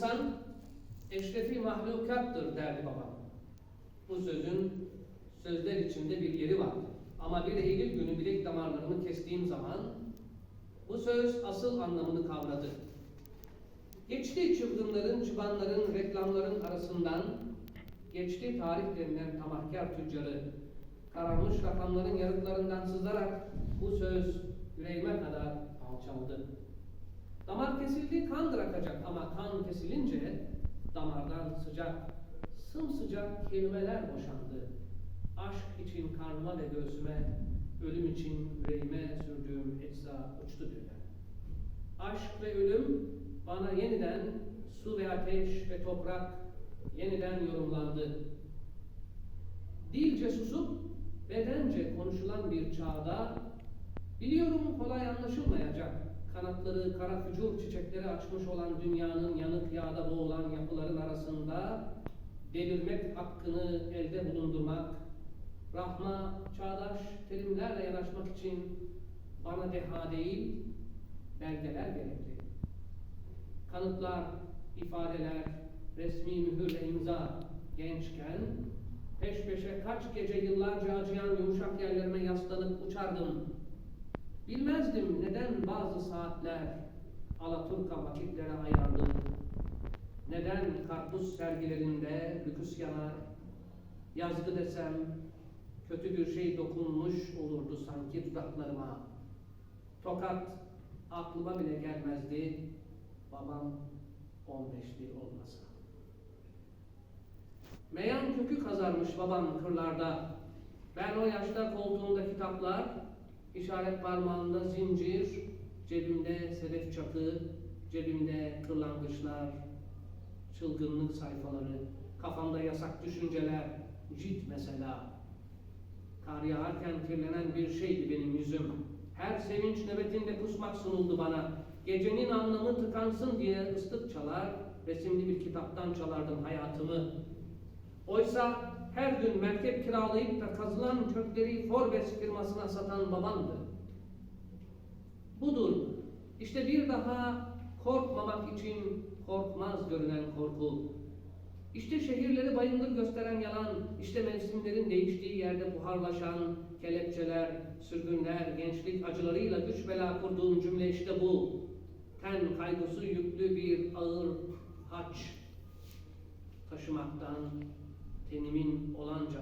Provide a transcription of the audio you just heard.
İnsan eşrefi mahlukattır derdi babam. Bu sözün sözler içinde bir yeri var. Ama bir Eylül günü bilek damarlarımı kestiğim zaman bu söz asıl anlamını kavradı. Geçti çılgınların, çıbanların, reklamların arasından, geçti tarih denilen tamahkar tüccarı, kararmış rakamların yarıklarından sızarak bu söz yüreğime kadar alçaldı. Damar kesildi, kan akacak ama kan kesilince damardan sıcak, sımsıcak kelimeler boşandı. Aşk için karnıma ve göğsüme, ölüm için yüreğime sürdüğüm ecza uçtu birden. Aşk ve ölüm bana yeniden su ve ateş ve toprak yeniden yorumlandı. Dilce susup bedence konuşulan bir çağda biliyorum kolay anlaşılmayacak kanatları kara fücur çiçekleri açmış olan dünyanın yanık yağda boğulan yapıların arasında delirmek hakkını elde bulundurmak, rahma, çağdaş terimlerle yanaşmak için bana deha değil, belgeler gerekli. Kanıtlar, ifadeler, resmi mühürle imza gençken peş peşe kaç gece yıllarca acıyan yumuşak yerlerime yaslanıp uçardım. Bilmezdim neden bazı saatler Alaturka vakitlere ayarlı. Neden karpuz sergilerinde lüküs yanar, yazgı desem kötü bir şey dokunmuş olurdu sanki dudaklarıma. Tokat aklıma bile gelmezdi babam 15'li olmasa. Meyan kökü kazarmış babam kırlarda. Ben o yaşta koltuğumda kitaplar, işaret parmağında zincir, cebimde sedef çakı, cebimde kırlangıçlar, çılgınlık sayfaları, kafamda yasak düşünceler, cilt mesela. Kar yağarken kirlenen bir şeydi benim yüzüm. Her sevinç nöbetinde kusmak sunuldu bana. Gecenin anlamı tıkansın diye ıslık çalar, resimli bir kitaptan çalardım hayatımı. Oysa her gün merkep kiralayıp da kazılan kökleri Forbes firmasına satan babamdı. Budur. İşte bir daha korkmamak için korkmaz görünen korku. İşte şehirleri bayındır gösteren yalan, işte mevsimlerin değiştiği yerde buharlaşan kelepçeler, sürgünler, gençlik acılarıyla güç bela kurduğum cümle işte bu. Ten kaygısı yüklü bir ağır haç taşımaktan tenimin olanca